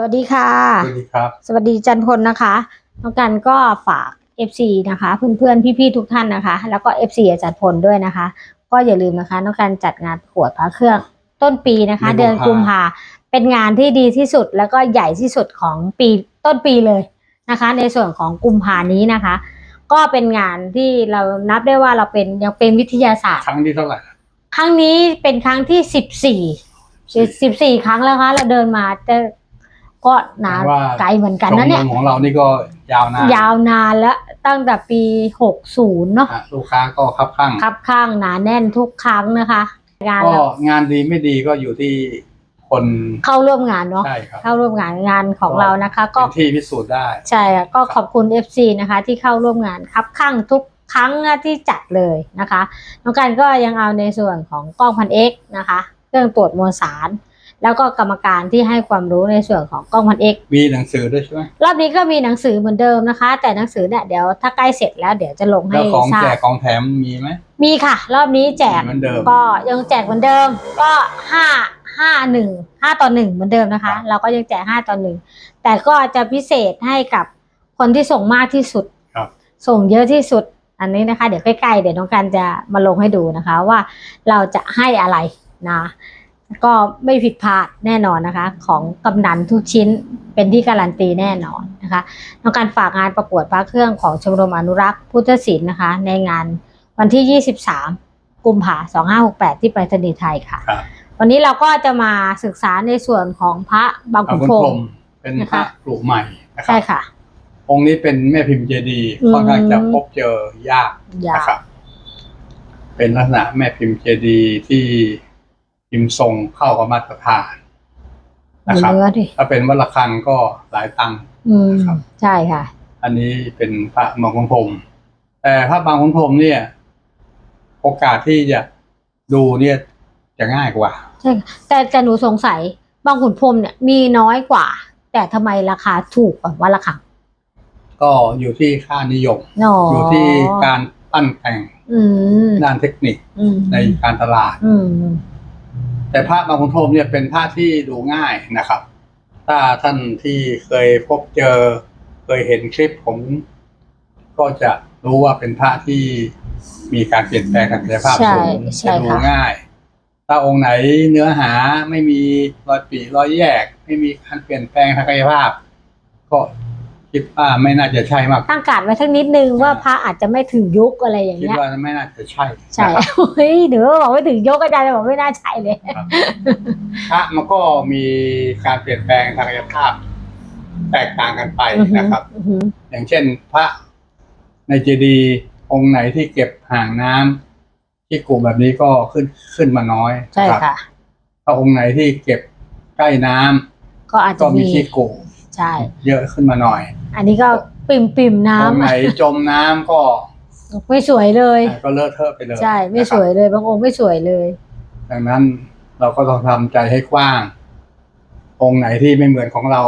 สวัสดีค่ะ สวัสดีครับ สวัสดีจันพลนะคะน้องกันก็ฝาก FC นะคะ เพื่อนๆ พี่ๆ ทุกท่านนะคะ แล้วก็ FC อาจารย์พลด้วยนะคะ ก็อย่าลืมนะคะน้องกันจัดงานประกวดพระเครื่องต้นปีนะคะ เดืเดืออนนกุกุมมภาภาเป็นงานที่ดีที่สุดแล้วก็ใหญ่ที่สุดของปีต้นปีเลยนะคะ ในส่วนของกุมภานี้นะคะ ก็เป็นงานที่เรานับได้ว่าเราเป็นยังเป็นวิทยาศาสตร์ ครั้งที่เท่าไหร่ครั้งนี้เป็นครั้งที่สิบสี่สิบสี่ครั้งแล้วคะ เราเดินมาจะ ก็นานว่า ไกลเหมือนกันชมนะรเนี่ยมของเรานี่ก็ยาวนานยาวนานแล้วตั้งแต่ปีหกศูนย์เนาะอะลูกค้าก็คับข้างครับข้างหนาแน่นทุกครั้งนะคะงานก็เรางานดีไม่ดีก็อยู่ที่คนเข้าร่วมงานเนาะใช่ครับเข้าร่วมงานงานของเรานะคะ ก็เป็นที่พิสูจน์ได้ ใช่ค่ะก็ขอบคุณ FC นะคะ ที่เข้าร่วมงานครับข้างทุกครั้งที่จัดเลยนะคะน้องกันก็ยังเอาในส่วนของกล้องพันเอกนะคะ เครื่องตรวจมวลสาร แล้วก็กรรมการที่ให้ความรู้ในส่วนของกล้องพันเอกมีหนังสือด้วยใช่ไหมรอบนี้ก็มีหนังสือเหมือนเดิมนะคะ แต่หนังสือเนี่ยเดี๋ยวถ้าใกล้เสร็จแล้วเดี๋ยวจะลงให้แล้วของทราแจบกของแถมมีไหม มีค่ะ รอบนี้แจกเหมือนเดิม ก็ยังแจกเหมือนเดิม ก็ห้าห้าหนึ่งห้าต่อหนึ่งเหมือนเดิมนะคะครับเราก็ยังแจกห้าต่อหนึ่งแต่ก็จะพิเศษให้กับคนที่ส่งมากที่สุดครับส่งเยอะที่สุดอันนี้นะคะ เดี๋ยวใกล้ๆเดี๋ยวน้องกันจะมาลงให้ดูนะคะว่าเราจะให้อะไรนะ ก็ไม่ผิดพลาดแน่นอนนะคะ ของกำนันทุกชิ้นเป็นที่การันตีแน่นอนนะคะน้องการฝากงานประกวดพระเครื่องของชมรมอนุรักษ์พุทธศิลป์นะคะ ในงานวันที่ 23 กุมภาพันธ์2568ที่ไปรษณีย์ไทยค่ะครับวันนี้เราก็จะมาศึกษาในส่วนของพระบางพระขุนคุณพรพรหหมมเป็นนะคะพระปลูกใหม่นะครัใช่บค่ะ องค์นี้เป็นแม่พิมพ์เจดีย์อืมค่อนข้างจะพบเจอยากยานะครับ เป็นลักษณะแม่พิมพ์เจดีย์ที่ พิมพ์ทรงเข้ากับมาตรฐานนะครับเนื้อดิถ้าเป็นวัดระฆังก็หลายตังค์อืมครับ ใช่ค่ะ อันนี้เป็นพระบางขุนพรหมแต่พระบางขุนพรหมเนี่ย โอกาสที่จะดูเนี่ยจะง่ายกว่า ใช่ค่ะแต่แต่หนูสงสัยบางขุนพรหมเนี่ยมีน้อยกว่า แต่ทำไมราคาถูกกว่าวันละครั้งก็อยู่ที่ค่านิยม อ๋อออยู่ที่การปั้นแต่งอืมด้านเทคนิคอืมในการตลาด อืม แต่พระบางขุนพรหมเนี่ยเป็นพระที่ดูง่ายนะครับ ถ้าท่านที่เคยพบเจอ เคยเห็นคลิปผม ก็จะรู้ว่าเป็นพระที่มีการเปลี่ยนแปลงทางกายภาพใช่สูงใช่จะดูค่ะ ง่าย ถ้าองค์ไหนเนื้อหาไม่มีรอยปรีรอยแยก ไม่มีการเปลี่ยนแปลงทางกายภาพ ก็ คิดว่าไม่น่าจะใช่มาก ตั้งการไว้ทั้งนิดนึงว่าพระอาจจะไม่ถึงยุคอะไรอย่างคิดเงี้ย ว่าไม่น่าจะใช่ใช่นะครับเฮ้ยเดี๋ยวบอกไม่ถึงยกอาจารย์จะบอกไม่น่าใช่เลยครับพระมันก็มีการเปลี่ยนแปลงทางกายภาพ แตกต่างกันไปนะครับ อือหืออย่างเช่นพระในเจดีย์องค์ไหนที่เก็บห่างน้ำที่กลุ่มแบบนี้ก็ขึ้นขึ้นมาน้อยใช่รับค่ะ ถ้าองค์ไหนที่เก็บใกล้น้ำก็อาจก็จะมีมีขี้กุใช่ เยอะขึ้นมาหน่อย อันนี้ก็ปิ่มปิ่มๆองค์ไหนน้ำจมน้ำก็ไม่สวยเลยก็เลอะเทอะไปเลยใช่ไม่นะครับสวยเลย บางองค์ไม่สวยเลย ดังนั้นเราก็ต้องทำใจให้กว้าง องค์ไหนที่ไม่เหมือนของเรา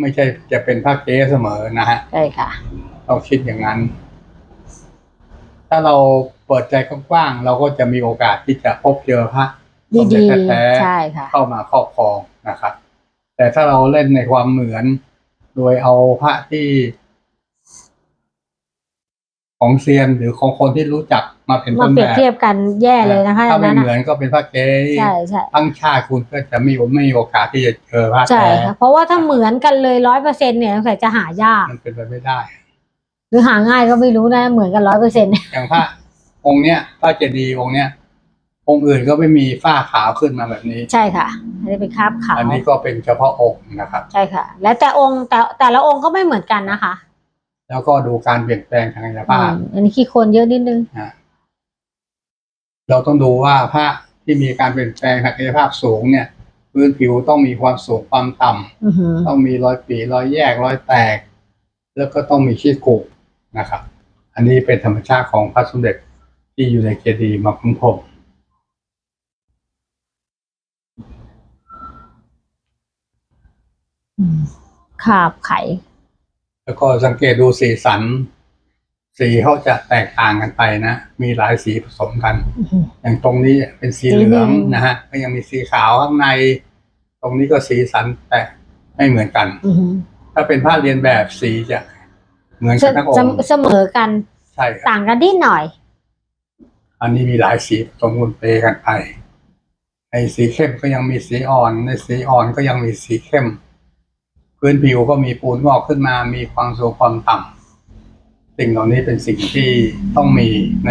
ไม่ใช่จะเป็นพระเก๊เสมอนะฮะ ใช่ค่ะ เราคิดอย่างนั้น ถ้าเราเปิดใจกว้างๆ เราก็จะมีโอกาสที่จะพบเจอพระสมเด็จดีแท้ๆใช่ค่ะๆเข้ามาครอบครองนะครับ แต่ถ้าเราเล่นในความเหมือน โดยเอาพระที่ ของเซียนหรือของคนที่รู้จักมาเป็นมาต้นเปรียบแบบเทียบกันแย่เลยนะคะถ้าอันไม่นั้นเหมืน่ะอนก็เป็นพระเก๊ใช่ใช่ทั้งชาติคุณก็จะไม่ไม่มีโอกาสที่จะเจอพระใช่แท้ค่ะเพราะว่าถ้าเหมือนกันเลยร้อยเปอร์เซ็นเนี่ยสงสัยจะหายาก มันเป็นไปไม่ได้ หรือหาง่ายก็ไม่รู้นะ เหมือนกันร้อยเปอร์เซ็นต์อย่างพระองค์เนี้ยพระเจดีย์องค์เนี้ย องค์อื่นก็ไม่มีฝ้าขาวขึ้นมาแบบนี้ ใช่ค่ะอันนี้เป็นคราบขาวอันนี้ก็เป็นเฉพาะองค์นะครับ ใช่ค่ะ แล้วแต่องค์แต่แต่ละองค์ก็ไม่เหมือนกันนะคะ แล้วก็ดูการเปลี่ยนแปลงทางกายภาพอืมอันนี้ขี้โคลนเยอะนิดนึงนะเราต้องดูว่าพระที่มีการเปลี่ยนแปลงทางกายภาพสูงเนี่ยพื้นผิวต้องมีความสูงความต่ำอือหือต้องมีรอยปรีรอยแยกรอยแตก แล้วก็ต้องมีขี้กุนะครับ อันนี้เป็นธรรมชาติของพระสมเด็จที่อยู่ในเจดีย์มาคุ้มพรหม อืม ขาบไข่ แล้วก็สังเกตดูสีสัน สีเขาจะแตกต่างกันไปนะ มีหลายสีผสมกันอือหืออย่างตรงนี้เป็นสีสีเหลืองเหลืองนะฮะก็ยังมีสีขาวข้างใน ตรงนี้ก็สีสันแตกไม่เหมือนกันอือหือถ้าเป็นผ้าเรียนแบบสีจะเหมือนเสกันทั้งองเสค์เสมอกันใช่ครับต่างกันนิดหน่อย อันนี้มีหลายสีผสมปนเปกันไปในสีเข้มก็ยังมีสีอ่อน ในสีอ่อนก็ยังมีสีเข้ม พื้นผิวก็มีปูนงอกขึ้นมา มีความสูงความต่ำสิ่งเหล่านี้เป็นสิ่งที่ต้องมีใน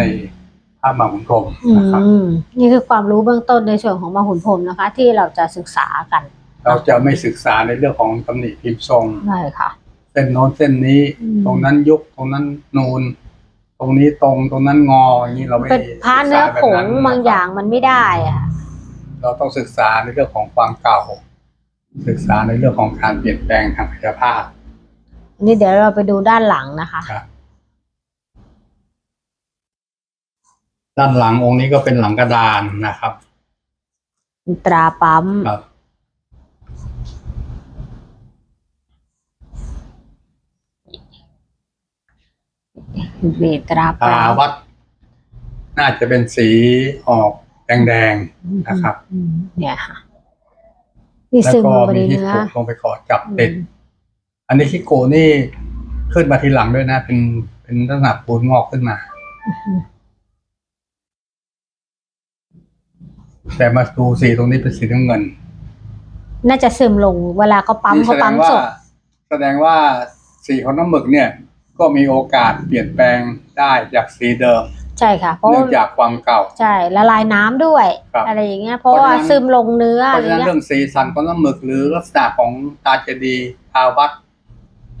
ผ้าบางขุนพรหมอืนะครับมนี่คือความรู้เบื้องต้นในส่วนของมาหุนพรมนะคะ ที่เราจะศึกษากัน เราจะไม่ศึกษาในเรื่องของตำหนิพิมพ์ทรงได้ค่ะเส้นโน้นเส้นนี้อืมตรงนั้นยุบตรงนั้นนูน ตรงนี้ตรงตรงนั้นงออย่างนี้เราไม่เป็นพระเนื้อผงศึกษแบบบางอย่างมันไม่ได้อะค่ะเราต้องศึกษาในเรื่องของความเก่า ศึกษาในเรื่องของการเปลี่ยนแปลงทางกายภาพอันนี้เดี๋ยวเราไปดูด้านหลังนะคะ ครับด้านหลังองค์นี้ก็เป็นหลังกระดานนะครับตราปั๊มครับมีตราตาปั๊มวัด น่าจะเป็นสีออกแดงๆนะครับอืมเนี่ยค่ะ นี่แล้วซึมก็ลงไปมีในที่เนื้อ โกลงไปกอดจับติดอืม อันนี้ที่โกนี่ขึ้นมาทีหลังด้วยนะ เป็นเป็นลักษณะปูนงอกขึ้นมา แต่มาดูสีตรงนี้เป็นสีน้ำเงินน่าจะซึมลง เวลาเขาปั๊มนี่เขาแสดปั๊งมว่าสดแสดงว่าสีของน้ำหมึกเนี่ย ก็มีโอกาสเปลี่ยนแปลงได้จากสีเดิม ใช่ค่ะ เพราะเนื่ว่าองจากความเก่า ใช่ละลายน้ำด้วย ครับอะไรอย่างเงี้ยเพราะว่าเพราะฉะนั้น ซึมลงเนื้อเพอะไรราะฉะนั้นเงี้ยเรื่องสีสันของน้ำหมึกหรือลักษณะของตาเจดีย์ทาวัด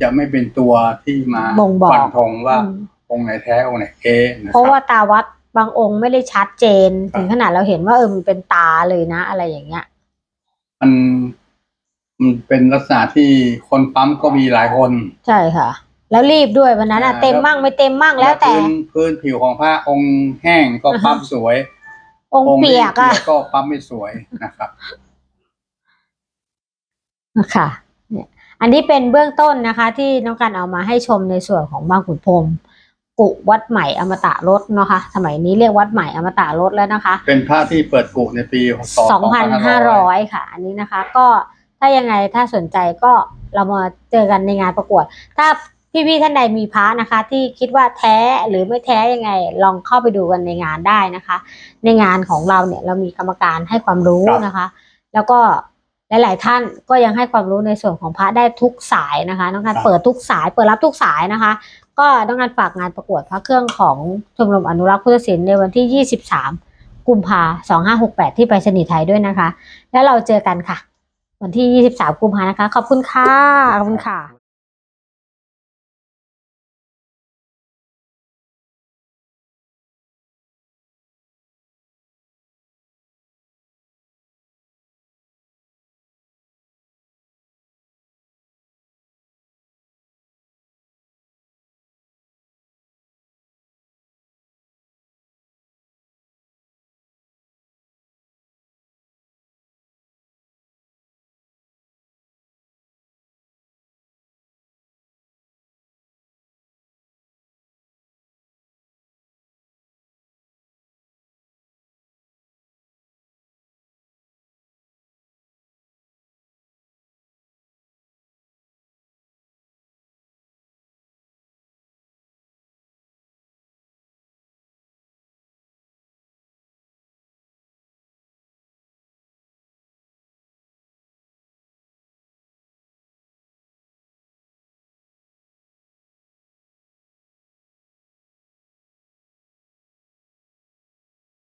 จะไม่เป็นตัวที่มาบ่งบอกฟันธงว่าอืมองค์ไหนแท้องค์ไหนเก๊นะเพราะคว่ารับตาวัดบางองค์ไม่ได้ชัดเจน ครับ ถึงขนาดเราเห็นว่าเออมันเป็นตาเลยนะ อะไรอย่างเงี้ย มันมันเป็นลักษณะที่คนปั๊มก็มีหลายคน ใช่ค่ะ แล้วรีบด้วยวันนั้นอะอ่า เต็มมั่งไม่เต็มมั่งแล้วแต่ พื้นพื้นผิวของผ้าองค์แห้งก็ปั๊มสวยองค์เปียกอะที่ก็ปั๊มไม่สวยนะครับ ค่ะเนี่ยอันนี้เป็นเบื้องต้นนะคะ ที่น้องการเอามาให้ชมในส่วนของบางขุนพรหมกุวัดใหม่อมตะรถเนาะคะ สมัยนี้เรียกวัดใหม่อมตะรถแล้วนะคะ เป็นผ้าที่เปิดกุในปีศ2,500 ค่ะ อันนี้นะคะ ก็ถ้ายังไงถ้าสนใจก็เรามาเจอกันในงานประกวด ถ้า พี่ๆท่านใดมีพระนะคะ ที่คิดว่าแท้หรือไม่แท้ยังไง ลองเข้าไปดูกันในงานได้นะคะ ในงานของเราเนี่ยเรามีกรรมการให้ความรู้นะคะ แล้วก็หลาย ๆ ท่านก็ยังให้ความรู้ในส่วนของพระได้ทุกสายนะคะน้องการเปิดทุกสาย เปิดรับทุกสายนะคะ ก็ต้องการฝากงานประกวดพระเครื่องของชมรมอนุรักษ์พุทธศิลป์ในวันที่ 23 กุมภา2568ที่ไปรษณีย์ไทยด้วยนะคะ แล้วเราเจอกันค่ะ วันที่ 23 กุมภานะคะ ขอบคุณค่ะ ขอบคุณค่ะ